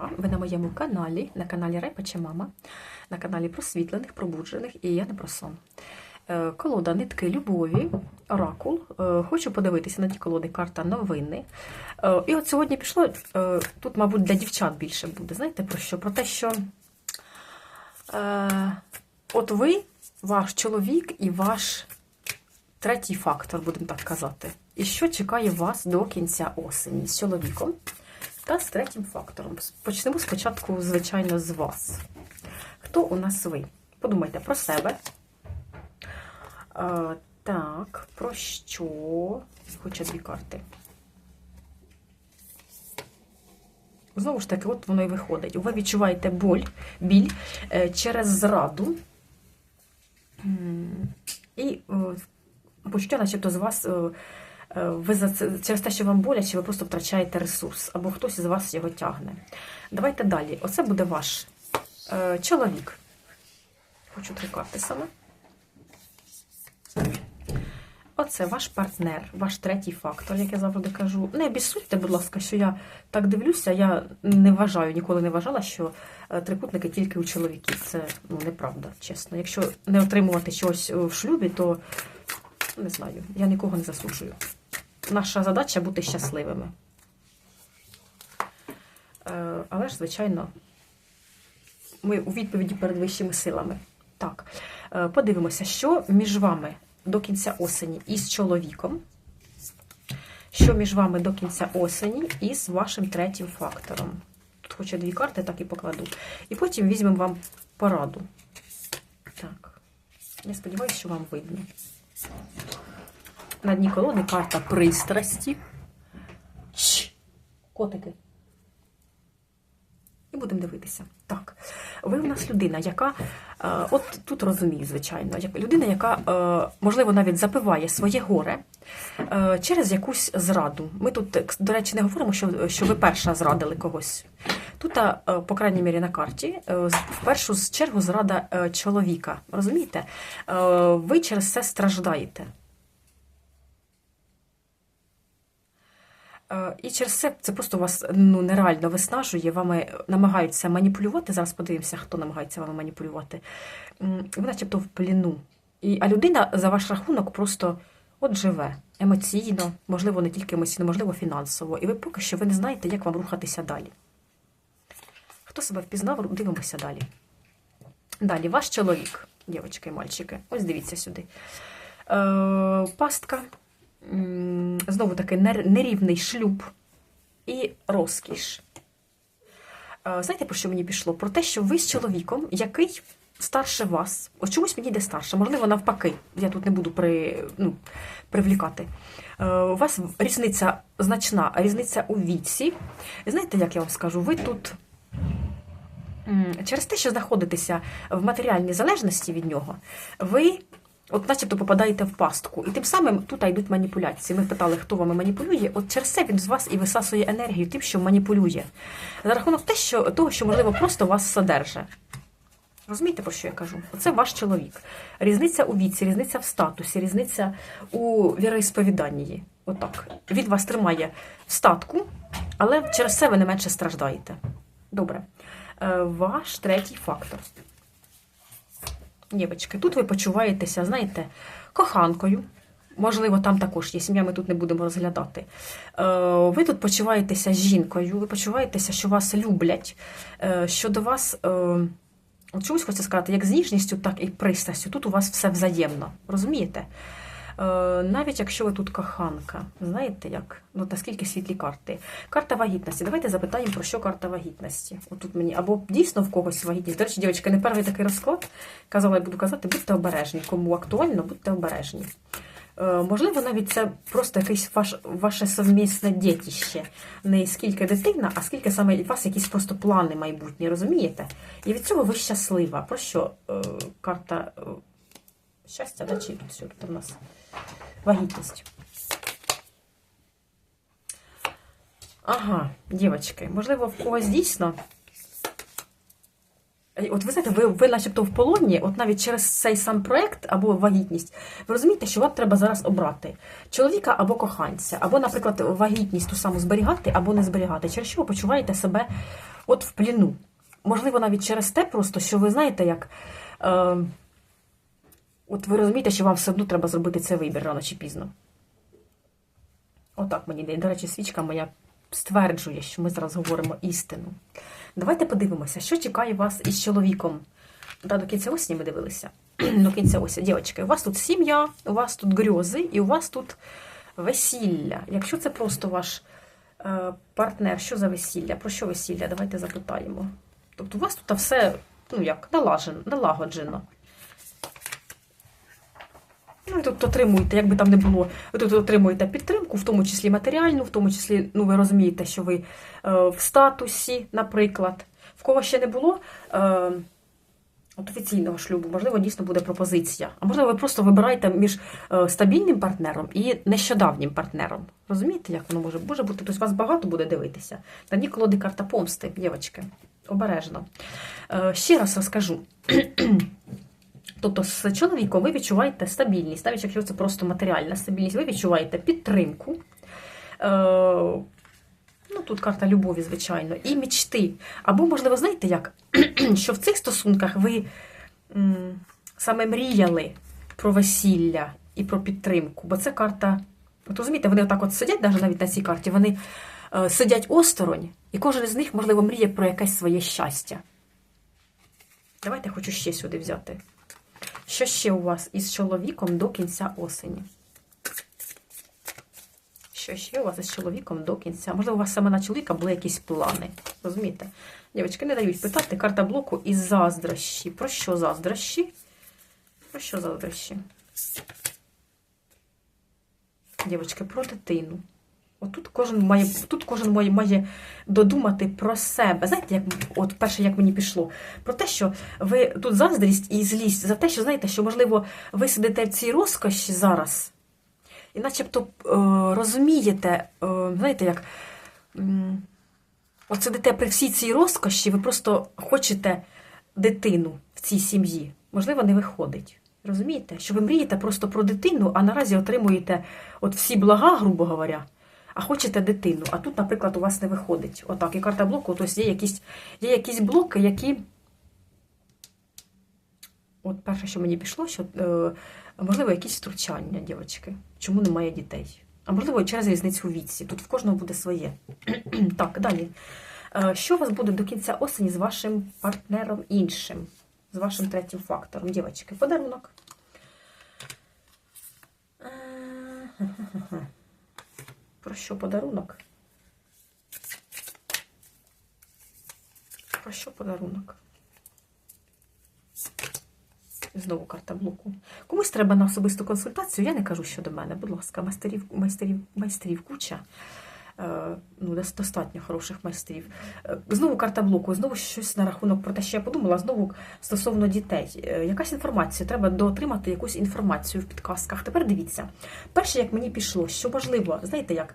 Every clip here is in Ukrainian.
дня! Ви на моєму каналі, на каналі Райпача Мама, на каналі просвітлених, пробуджених і я не про сон. Е, Колода нитки любові, оракул. Е, Хочу подивитися на ті колоди карта новини. Е, І от сьогодні пішло, тут, мабуть, для дівчат більше буде. Знаєте про що? Про те, що от ви, ваш чоловік і ваш третій фактор, будемо так казати. І що чекає вас до кінця осені з чоловіком? Та з третім фактором. Почнемо спочатку, звичайно, з вас. Хто у нас ви? Подумайте про себе. А, так, про що? Хоча дві карти. Знову ж таки, от воно і виходить. Ви відчуваєте боль, біль е, через зраду. І е, почуття, начебто, з вас. Е, Е, ви за це через те, що вам боляче, ви просто втрачаєте ресурс, або хтось із вас його тягне. Давайте далі. Оце буде ваш е, чоловік. Хочу три карти саме. Оце ваш партнер, ваш третій фактор, як я завжди кажу. Не обіссудьте, будь ласка, що я так дивлюся. Я не вважаю, ніколи не вважала, що е, трикутники тільки у чоловіків. Це ну, неправда, чесно. Якщо не отримувати чогось в шлюбі, то не знаю, я нікого не засуджую. Наша задача бути щасливими. Е, Але ж, звичайно, ми у відповіді перед вищими силами. Так, е, подивимося, що між вами до кінця осені із чоловіком, що між вами до кінця осені із вашим третім фактором. Тут хоче дві карти, так і покладу. І потім візьмемо вам пораду. Так, я сподіваюся, що вам видно. На дні колоди карта пристрасті. Чш, Котики. І будемо дивитися. Так, ви у нас людина, яка, е, от тут розумію, звичайно, як людина, яка, е, можливо, навіть запиває своє горе е, через якусь зраду. Ми тут, до речі, не говоримо, що, що ви перша зрадили когось. Тут, е, по крайній мірі, на карті, е, в першу чергу зрада е, чоловіка. Розумієте? Е, Ви через це страждаєте. І через це це просто вас ну, нереально виснажує, вами намагаються маніпулювати. Зараз подивимося, хто намагається вами маніпулювати. Ви начебто в пліну. І, а людина за ваш рахунок просто от живе емоційно, можливо, не тільки емоційно, можливо, фінансово. І ви поки що ви не знаєте, як вам рухатися далі. Хто себе впізнав, дивимося далі. Далі, ваш чоловік, дівчатки і мальчики, ось дивіться сюди. Е, пастка. Знову таки нерівний шлюб і розкіш. Е, Знаєте, про що мені пішло? Про те, що ви з чоловіком, який старше вас, от чомусь мені йде старше, можливо, навпаки, я тут не буду при, ну, привлікати. Е, У вас різниця значна, різниця у віці. Знаєте, як я вам скажу, ви тут. Через те, що знаходитеся в матеріальній залежності від нього, ви От, начебто, попадаєте в пастку. І тим самим тут йдуть маніпуляції. Ми питали, хто вами маніпулює. От через це він з вас і висасує енергію тим, що маніпулює. За рахунок те, що, того, що, можливо, просто вас содерже. Розумієте, про що я кажу? Оце ваш чоловік. Різниця у віці, різниця в статусі, різниця у віроісповіданні. Отак. Він вас тримає в статку, але через це ви не менше страждаєте. Добре. Е, Ваш третій фактор. Дівчатки, тут ви почуваєтеся, знаєте, коханкою. Можливо, там також є сім'я, ми тут не будемо розглядати. Е, Ви тут почуваєтеся жінкою, ви почуваєтеся, що вас люблять, е, що до вас, е, чогось хочу сказати, як з ніжністю, так і пристрастю. Тут у вас все взаємно. Розумієте? Е, Навіть якщо ви тут коханка, знаєте як? Ну, наскільки світлі карти. Карта вагітності. Давайте запитаємо, про що карта вагітності. Отут мені, або дійсно в когось вагітність. До речі, дівчатка, не перший такий розклад. Казала, я буду казати, будьте обережні. Кому актуально, будьте обережні. Е, Можливо, навіть це просто якесь ваш, ваше совмісне дітище. Не скільки дитина, а скільки саме у вас якісь просто плани майбутні, розумієте? І від цього ви щаслива. Про що е, карта щастя, да, тут все тут у нас вагітність? Ага, дівчатки, можливо, в когось дійсно Е, От ви знаєте, ви, ви начебто в полоні, от навіть через цей сам проект або вагітність, ви розумієте, що вам треба зараз обрати чоловіка або коханця, або, наприклад, вагітність ту саму зберігати або не зберігати, через що ви почуваєте себе от в пліну. Можливо, навіть через те, просто що ви знаєте, як. Е, от ви розумієте, що вам все одно треба зробити цей вибір рано чи пізно. Отак мені. До речі, свічка моя стверджує, що ми зараз говоримо істину. Давайте подивимося, що чекає вас із чоловіком. Да, до кінця осені ми дивилися. До кінця осені, дівчатки, у вас тут сім'я, у вас тут грьози і у вас тут весілля. Якщо це просто ваш е, партнер, що за весілля? Про що весілля? Давайте запитаємо. Тобто у вас тут все ну як, налагоджено. І тут отримуєте, як би там не було, ви тут отримуєте підтримку, в тому числі матеріальну, в тому числі, ну ви розумієте, що ви е, в статусі, наприклад. В кого ще не було е, от офіційного шлюбу, можливо, дійсно буде пропозиція. А можливо, ви просто вибираєте між е, стабільним партнером і нещодавнім партнером. Розумієте, як воно може, може бути? Тобто вас багато буде дивитися. Та ні колоди карта помсти, дівчатки. Обережно. Ще раз розкажу. Тобто з чоловіком ви відчуваєте стабільність, навіть якщо це просто матеріальна стабільність, ви відчуваєте підтримку. Е, ну, Тут карта любові, звичайно, і мічти. Або, можливо, знаєте як, що в цих стосунках ви м, саме мріяли про весілля і про підтримку, бо це карта. От розумієте, вони отак от сидять навіть навіть на цій карті, вони е, сидять осторонь, і кожен з них, можливо, мріє про якесь своє щастя. Давайте я хочу ще сюди взяти. Що ще у вас із чоловіком до кінця осені? Що ще у вас із чоловіком до кінця? Можливо, у вас саме на чоловіка були якісь плани. Розумієте? Дівчатки, не дають питати. Карта блоку із заздрощі. Про що заздрощі? Про що заздрощі? Дівчатки, про дитину. Отут кожен має, тут кожен має, має додумати про себе. Знаєте, як от перше, як мені пішло, про те, що ви тут заздрість і злість за те, що знаєте, що можливо ви сидите в цій розкоші зараз, і начебто е, розумієте, е, знаєте, як от сидите при всій цій розкоші, ви просто хочете дитину в цій сім'ї. Можливо, не виходить. Розумієте? Що ви мрієте просто про дитину, а наразі отримуєте от всі блага, грубо говоря а хочете дитину. А тут, наприклад, у вас не виходить. Отак, і карта блоку, тобто є якісь, є якісь блоки, які. От перше, що мені пішло, що е, можливо якісь втручання, дівчатки. Чому немає дітей? А можливо, через різницю у віці. Тут в кожного буде своє. так, далі. Е, що у вас буде до кінця осені з вашим партнером іншим, з вашим третім фактором? Дівчатки, подарунок. Про що подарунок? Про що подарунок? Знову карта блоку. Комусь треба на особисту консультацію. Я не кажу, що до мене. Будь ласка, майстерів, майстерів, майстерів куча. Е, ну, достатньо хороших майстрів. Е, Знову карта блоку, знову щось на рахунок про те, що я подумала, знову стосовно дітей. Е, Якась інформація, треба доотримати якусь інформацію в підказках. Тепер дивіться. Перше, як мені пішло, що можливо, знаєте як,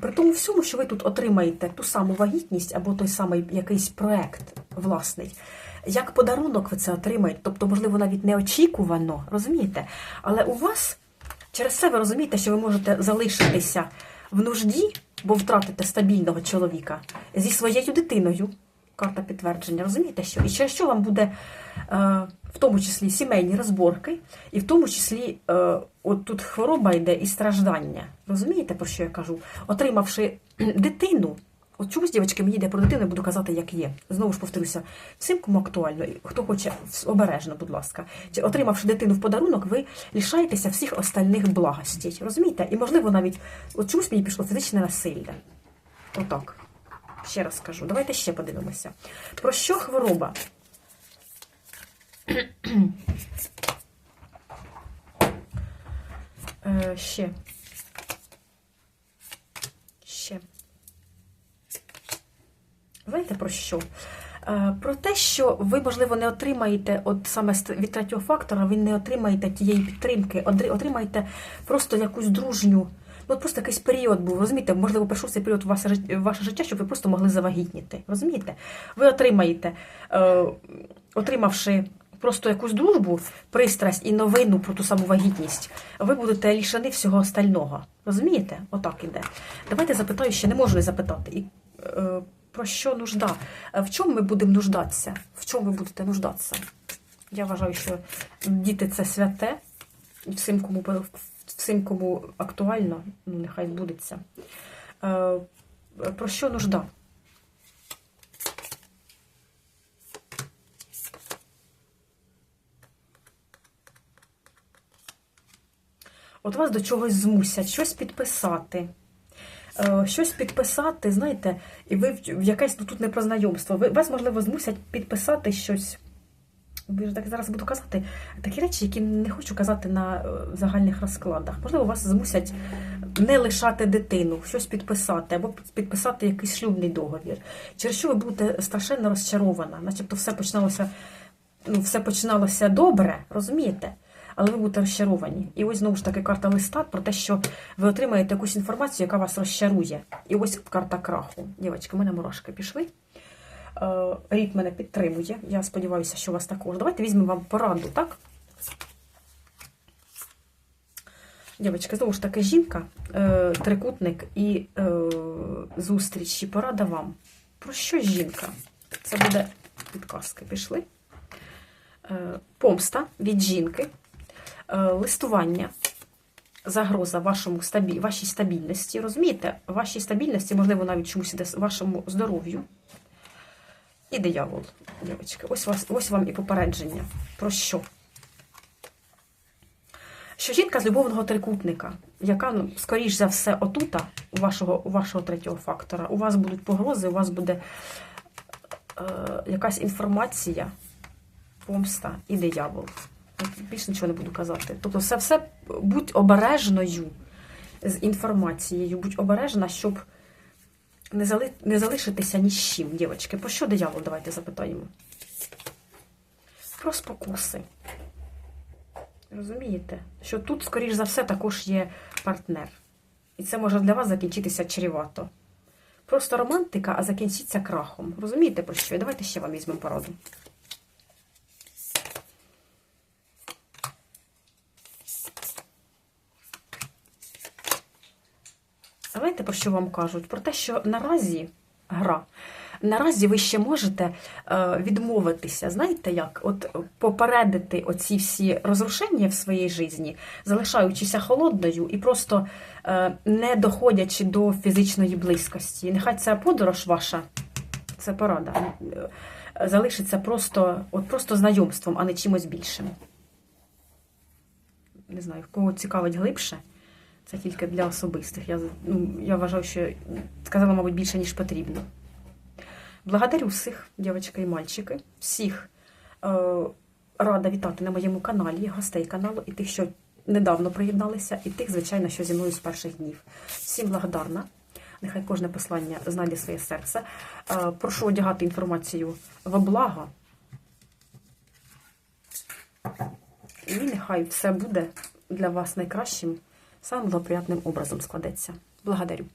при тому всьому, що ви тут отримаєте ту саму вагітність або той самий якийсь проект власний. Як подарунок ви це отримаєте, тобто, можливо, навіть неочікувано, розумієте? Але у вас через це ви розумієте, що ви можете залишитися в нужді, бо втратите стабільного чоловіка зі своєю дитиною. Карта підтвердження, розумієте, що? І через що вам буде е, в тому числі сімейні розборки, і в тому числі е, от тут хвороба йде і страждання. Розумієте, про що я кажу? Отримавши дитину, от чомусь, дівчатки, мені йде про дитину, буду казати, як є. Знову ж повторюся, всім, кому актуально, хто хоче обережно, будь ласка. Чи Отримавши дитину в подарунок, ви лишаєтеся всіх остальних благостей. Розумієте? І, можливо, навіть от чомусь мені пішло фізичне насилля. Отак. Ще раз скажу. Давайте ще подивимося. Про що хвороба? Е. Ще. Знаєте про що? Е, Про те, що ви, можливо, не отримаєте, от саме від третього фактора, ви не отримаєте тієї підтримки, отримаєте просто якусь дружню, Ну, от просто якийсь період був, розумієте, можливо, прийшов цей період в ваше, ваше життя, щоб ви просто могли завагітніти. Розумієте? Ви отримаєте, е, отримавши просто якусь дружбу, пристрасть і новину про ту саму вагітність, ви будете лишені всього остального. Розумієте? Отак іде. Давайте запитаю, ще не можу не запитати. І, е, про що нужда? Е, В чому ми будемо нуждатися? В чому ви будете нуждатися? Я вважаю, що діти це святе, всім, кому, всім, кому актуально, ну, нехай збудеться. Е, Про що нужда? От вас до чогось змусять, щось підписати. Е, Щось підписати, знаєте, і ви в якесь ну, тут не про знайомство. Ви, вас, можливо, змусять підписати щось. Ж так зараз буду казати такі речі, які не хочу казати на е, загальних розкладах. Можливо, вас змусять не лишати дитину, щось підписати, або підписати якийсь шлюбний договір. Через що ви будете страшенно розчарована, начебто все починалося, ну, все починалося добре, розумієте? Але ви будете розчаровані. І ось знову ж таки карта листа про те, що ви отримаєте якусь інформацію, яка вас розчарує. І ось карта краху. Дівчатки, у мене мурашки пішли. Е, Рід мене підтримує. Я сподіваюся, що у вас також. Давайте візьмемо вам пораду, так? Дівчатки, знову ж таки, жінка, е, трикутник і е, зустріч, і порада вам. Про що жінка? Це буде підказки. Пішли. Помста від жінки, листування, загроза вашому стабі... вашій стабільності. Розумієте? Вашій стабільності, можливо, навіть чомусь іде вашому здоров'ю. І диявол, дівчатки. Ось, вас, ось вам і попередження. Про що? Що жінка з любовного трикутника, яка, ну, скоріш за все, отута, у вашого, у вашого третього фактора, у вас будуть погрози, у вас буде е, якась інформація, помста і диявол. Більше нічого не буду казати. Тобто, все, все будь обережною з інформацією, будь обережна, щоб не, зали... не залишитися ні з чим, дівчатки. Про що диявол? Давайте запитаємо. Про спокуси. Розумієте? Що тут, скоріш за все, також є партнер. І це може для вас закінчитися чрівато. Просто романтика, а закінчиться крахом. Розумієте, про що? Давайте ще вам візьмемо пораду. Знаєте, про що вам кажуть? Про те, що наразі гра. Наразі ви ще можете е, відмовитися, знаєте як? От попередити оці всі розрушення в своїй житті, залишаючися холодною і просто е, не доходячи до фізичної близькості. Нехай ця подорож ваша, це порада, е, залишиться просто, от просто знайомством, а не чимось більшим. Не знаю, в кого цікавить глибше. Це тільки для особистих. Я, ну, я вважаю, що сказала, мабуть, більше, ніж потрібно. Благодарю всіх, дівчатки і мальчики, всіх е, рада вітати на моєму каналі, гостей каналу, і тих, що недавно приєдналися, і тих, звичайно, що зі мною з перших днів. Всім благодарна. Нехай кожне послання знайде своє серце. Е, прошу одягати інформацію во благо. І нехай все буде для вас найкращим, самим благоприятним образом складеться. Благодарю.